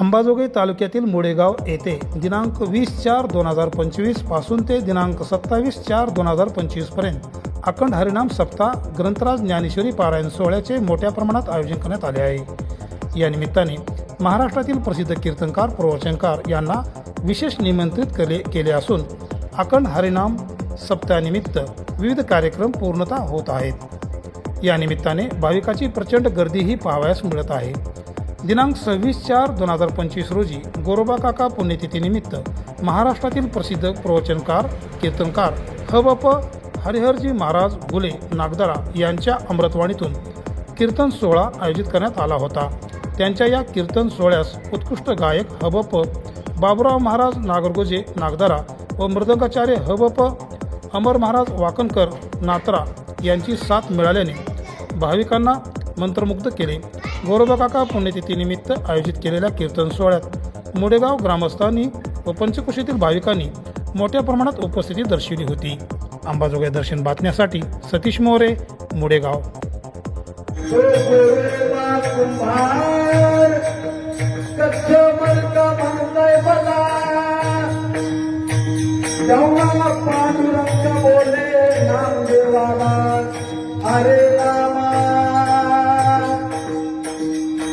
अंबाजोगाई तालुक्यातील मुडेगाव येथे दिनांक वीस चार दोन हजार पंचवीसपासून ते दिनांक सत्तावीस चार दोन हजार पंचवीसपर्यंत अखंड हरिनाम सप्ताह ग्रंथराज ज्ञानेश्वरी पारायण सोहळ्याचे मोठ्या प्रमाणात आयोजन करण्यात आले आहे. या निमित्ताने महाराष्ट्रातील प्रसिद्ध कीर्तनकार प्रवचनकार यांना विशेष निमंत्रित केले केले असून अखंड हरिनाम सप्ताहानिमित्त विविध कार्यक्रम पूर्णता होत आहेत. या निमित्ताने भाविकाची प्रचंड गर्दीही पाहावयास मिळत आहे. दिनांक सव्वीस चार दोन हजार पंचवीस रोजी गोरोबा काका पुण्यतिथीनिमित्त महाराष्ट्रातील प्रसिद्ध प्रवचनकार कीर्तनकार हबप हरिहरजी महाराज गुले नागदरा यांच्या अमृतवाणीतून कीर्तन सोहळा आयोजित करण्यात आला होता. त्यांच्या या कीर्तन सोहळ्यास उत्कृष्ट गायक हबप बाबुराव महाराज नागरगोजे नागदरा व मृदंगाचार्य हबप अमर महाराज वाकणकर नात्रा यांची साथ मिळाल्याने भाविकांना मंत्रमुग्ध केले. गोरोबाकाका पुण्यतिथीनिमित्त आयोजित केलेल्या कीर्तन सोहळ्यात मुडेगाव ग्रामस्थांनी व पंचकुशीतील भाविकांनी मोठ्या प्रमाणात उपस्थिती दर्शविली होती. अंबाजोगाई दर्शन बातम्यासाठी सतीश मोरे मुडेगाव. कुंभार कच्छ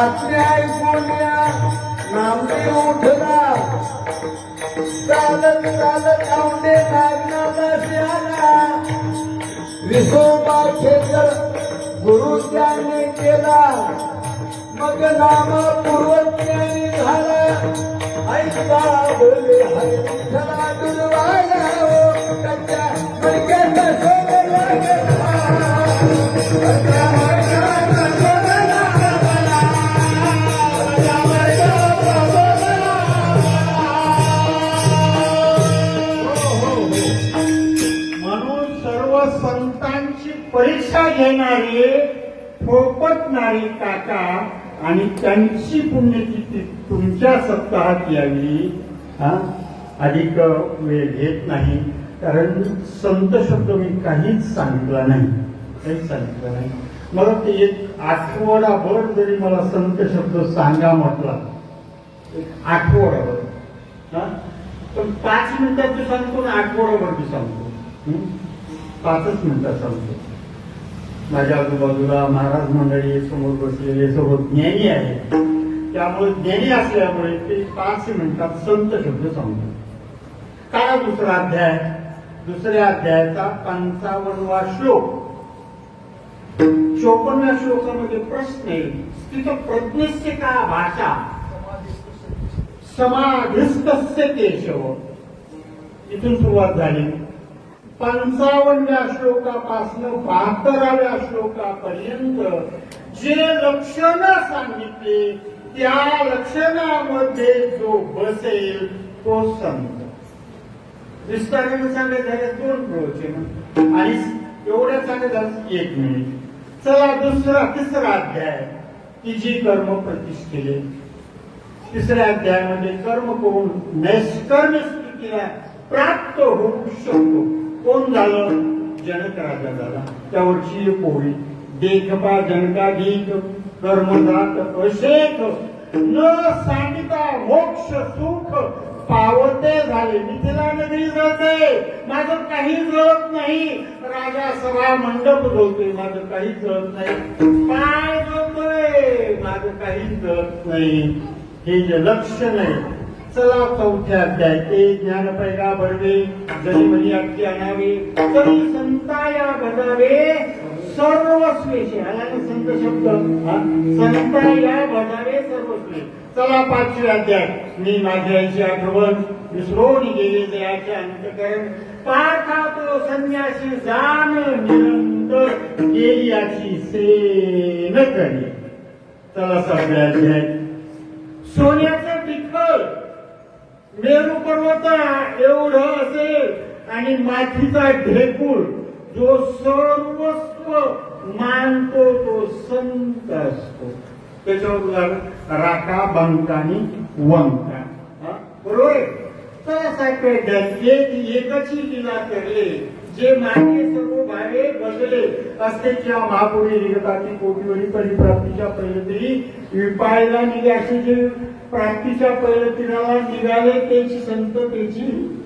आज्ञा ऐकून नामदेव उठला. चालत चालत आवडे नागनाला आला विसोबा खेचर गुरु त्याने केला. मग नाम पूर्वज्ञानी झाला. ऐका बोले हरे विठ्ठला दुर्वाया परीक्षा घेणारे फोपटणारी काका आणि त्यांची पुण्यतिथी तुमच्या सप्ताहात यावी. हा? अधिक वेळ घेत नाही कारण संत शब्द मी काहीच सांगितला नाही. काहीच सांगितलं नाही. मला ते एक आठवडाभर जरी मला संत शब्द सांगा म्हटला एक आठवडाभर. हा? पण पाच मिनिटात सांगतो ना आठवडाभर सांगतो. पाचच मिनिटात सांगतो. माझ्या आजूबाजूला महाराज मंडळी समोर बसलेले सोबत ज्ञानी आहे त्यामुळे ज्ञानी असल्यामुळे ते पाच मिनिटात संत शब्द सांगतो काय दुसरा अध्याय. दुसऱ्या अध्यायाचा पंचावन्नवा श्लोक. चोपन्नव्या श्लोकामध्ये प्रश्न आहे तिथं प्रज्ञस्य का भाषा? समाधिस्त केशव. इथून सुरुवात झाली. पंचावन्नव्या श्लोकापासून बहात्तराव्या श्लोकापर्यंत जे लक्षण सांगितले त्या लक्षणामध्ये जो बसेल तो संत. विस्ताराने सांगायचं झाले दोन प्रवचन. आणि एवढ्या सांगायचं एक मिनिट. चला दुसरा तिसरा अध्याय. की जी कर्म प्रतिष्ठेले. तिसऱ्या अध्यायामध्ये कर्म करून नैष्कर्म स्थितीला प्राप्त होऊ शकतो. कोण झालं? जनक राजा झाला. त्यावरची पोळी. देखपा जनका जनकाधिक कर्मदात अशेख न सांगिता मोक्ष सुख. पावते झाले. मिथिला नगरी जळते. माझं काही जळत नाही. राजा सभा मंडप जळतोय. माझं काही जळत नाही. काय जळतोय. माझं काही कळत नाही. हे जे लक्ष नाही चला चौथ्या अध्याय ज्ञान पैगा बडवे जरी म्हणी अगदी आणावे तरी संताया भजावे सर्वस्वेशी. आला संत शब्द? हा? संताया भजावे सर्वस्वे चला पाचवी अध्याय. मी माझी आईची आठवण विसरून गेले जयाचे अंतकरण. पार्था तो संन्यासी जाण निरंतर गेली याची सेन करी चला सगळ्या सोन्याचे मेरू पर्वत एवढं असेल आणि मातीचा ढेकूळ जो सर्वस्व मानतो तो संत असतो. त्याच्यावर उदाहरण राका बंकानी वंका. बरोबर तर साखरे एक एकची लीला करले. जे मागे सर्व भावे बसले असते किंवा महापुरी निघताची कोटीवरी परिप्राप्तीच्या पहिलतरी विपायला निघाशी जे प्राप्तीच्या पहिलतीला निघाले त्याची संत त्याची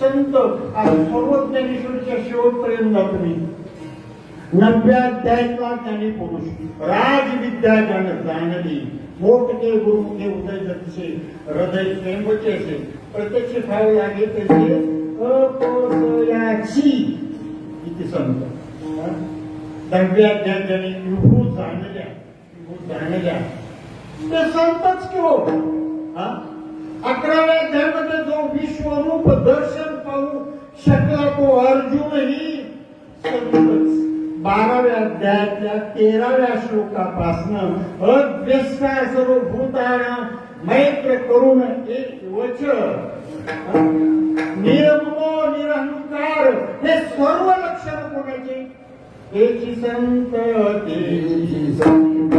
संत आणि सर्व ज्ञानेश्वरीच्या शेवटपर्यंत जातो मी नव्याध्यायचा त्याने पुरुष. राजविद्या जन जाणली. मोठके गुरुमुखे उदय जगचे हृदय प्रेमचे असे. प्रत्यक्ष खावे लागले त्याचे अपोसयाची इथे संत. हा? नव्याध्याय त्याने विभू जाणल्या. विभू जाणल्या. ते संतच की हो. अकराव्या अध्यायामध्ये जो विश्वरूप दर्शन पाहू शकला तो अर्जुनही संतच बाराव्या अध्यायातल्या तेराव्या श्लोकापासनं अद्वेष्टा सर्व भूताना मैत्र करून एक वच निरमो निरहंकार हे सर्व लक्षण कोणाचे? तेची संत तेची संत